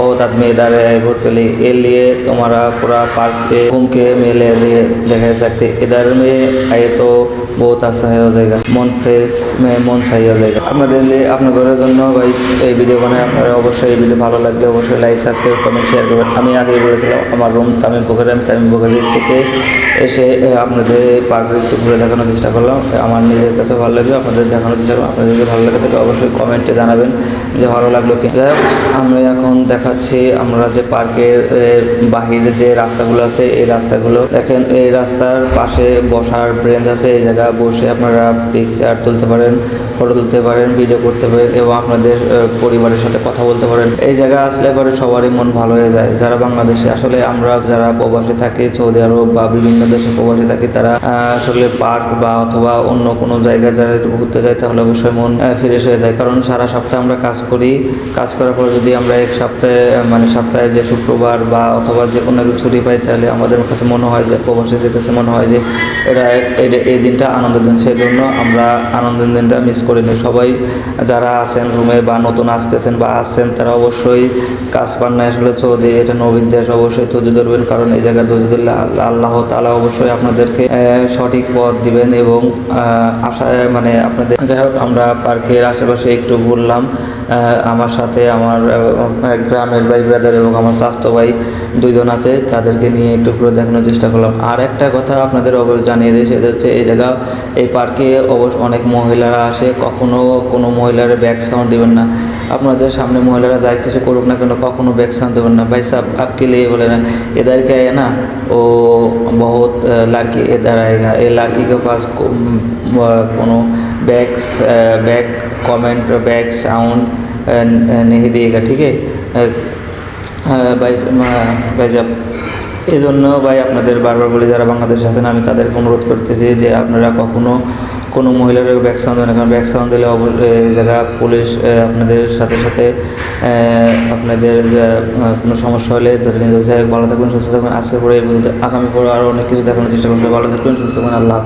बहुत आदमी इधर है घूम के लिए ये लिए तुम्हारा पूरा पार्क पे घूम के मेले लिए देख सकते इधर में आए तो बहुत अच्छा हो जाएगा মন ফ্রেশ মন সাই হয়ে যাবে আপনাদের लिए আপনার ঘরের জন্য ভাই এই ভিডিও বানায় আপনারা অবশ্যই এই ভিডিও ভালো লাগবে অবশ্যই লাইক সাবস্ক্রাইব কমেন্ট শেয়ার করবেন আমি আগেই বলেছিলাম আমার রুম তামিম পুকুরে আমি তামিম পুকুরের থেকে এসে এ, আপনাদের পার্কের একটু ঘুরে দেখানোর চেষ্টা করলাম আমার নিজের কাছে ভালো লাগবে আপনাদের দেখানোর চেষ্টা করলাম আপনাদের যদি ভালো লাগে তাহলে অবশ্যই কমেন্টে জানাবেন যে ভালো লাগলো কি যাই হোক, আমি এখন দেখাচ্ছি, আমরা যে পার্কের বাহিরে যে রাস্তাগুলো আছে, এই রাস্তাগুলো দেখেন, এই রাস্তার পাশে বসার ব্রেঞ্চ আছে, এই জায়গা বসে আপনারা পিকচার তুলতে পারেন ফটো তুলতে পারেন ভিডিও করতে পারেন এবং আপনাদের পরিবারের সাথে কথা বলতে পারেন। এই জায়গা আসলে পরে সবারই মন ভালো হয়ে যায়। যারা বাংলাদেশে, আসলে আমরা যারা প্রবাসে থাকি, সৌদি আরব বা বিভিন্ন দেশে প্রবাসে থাকি, তারা আসলে পার্ক বা অথবা অন্য কোনো জায়গায় যারা একটু ঘুরতে যায়, তাহলে অবশ্যই মন ফ্রেশ হয়ে যায়। কারণ সারা সপ্তাহে আমরা কাজ করি। কাজ করার পর যদি আমরা এক সপ্তাহে মানে সপ্তাহে যে শুক্রবার বা অথবা যে কোনো একটু ছুটি পাই তাহলে আমাদের কাছে মনে হয় যে প্রবাসীদের কাছে মনে হয় যে এটা এই দিনটা আনন্দের দিন। সেই জন্য আমরা আনন্দের দিনটা মিস করি না। সবাই যারা আছেন রুমে বা নতুন আসতেছেন বা আসছেন তারা অবশ্যই কাজ পান না আসলে সৌদি এটা নবীর দেশ অবশ্যই ধৈর্য ধরবেন। কারণ এই জায়গায় ধৈর্য আল্লাহ তালা অবশ্যই আপনাদেরকে সঠিক পথ দিবেন এবং আশায় মানে আপনাদের যাই হোক আমরা পার্কের আশেপাশে একটু ঘুরলাম। আমার সাথে আমার আহ, গ্রামের ভাই ব্রাদার এবং আমার স্বাস্থ্য ভাই দুইজন আছে তাদেরকে নিয়ে একটু ঘুরে দেখানোর চেষ্টা করলাম আর একটা কথা আপনাদের অবশ্য জানিয়ে দিই সেটা হচ্ছে এই জায়গা এই পার্কে অবশ্য অনেক মহিলারা আসে কখনো কোনো মহিলারা ব্যাক সাউন্ড দেবেন না আপনাদের সামনে মহিলারা যাই কিছু করুক না কেন কখনো ব্যাক সাউন্ড দেবেন না ভাই সাহেব आपके लिए बोले ना इधर क्या है ना वो बहुत अ, लड़की इधर आएगा ये लड़की के पास को- म, कोनो backs back comment back sound नहीं देगा ठीक है ভাইজাব এই জন্য ভাই আপনাদের বারবার বলে, যারা বাংলাদেশে আছেন, আমি তাদেরকে অনুরোধ করতেছি যে আপনারা কখনো কোনো মহিলার ব্যাক সাউন্ড দেন কারণ ব্যাক সাউন্ড দিলে যারা পুলিশ আপনাদের সাথে সাথে আপনাদের কোনো সমস্যা হলে ধরে নিতে যাই ভালো থাকবেন, সুস্থ থাকবেন। আজকে পরে আগামী পরে আরও অনেক কিছু দেখানোর চেষ্টা করবেন ভালো থাকবেন, সুস্থ থাকবেন। আল্লাহ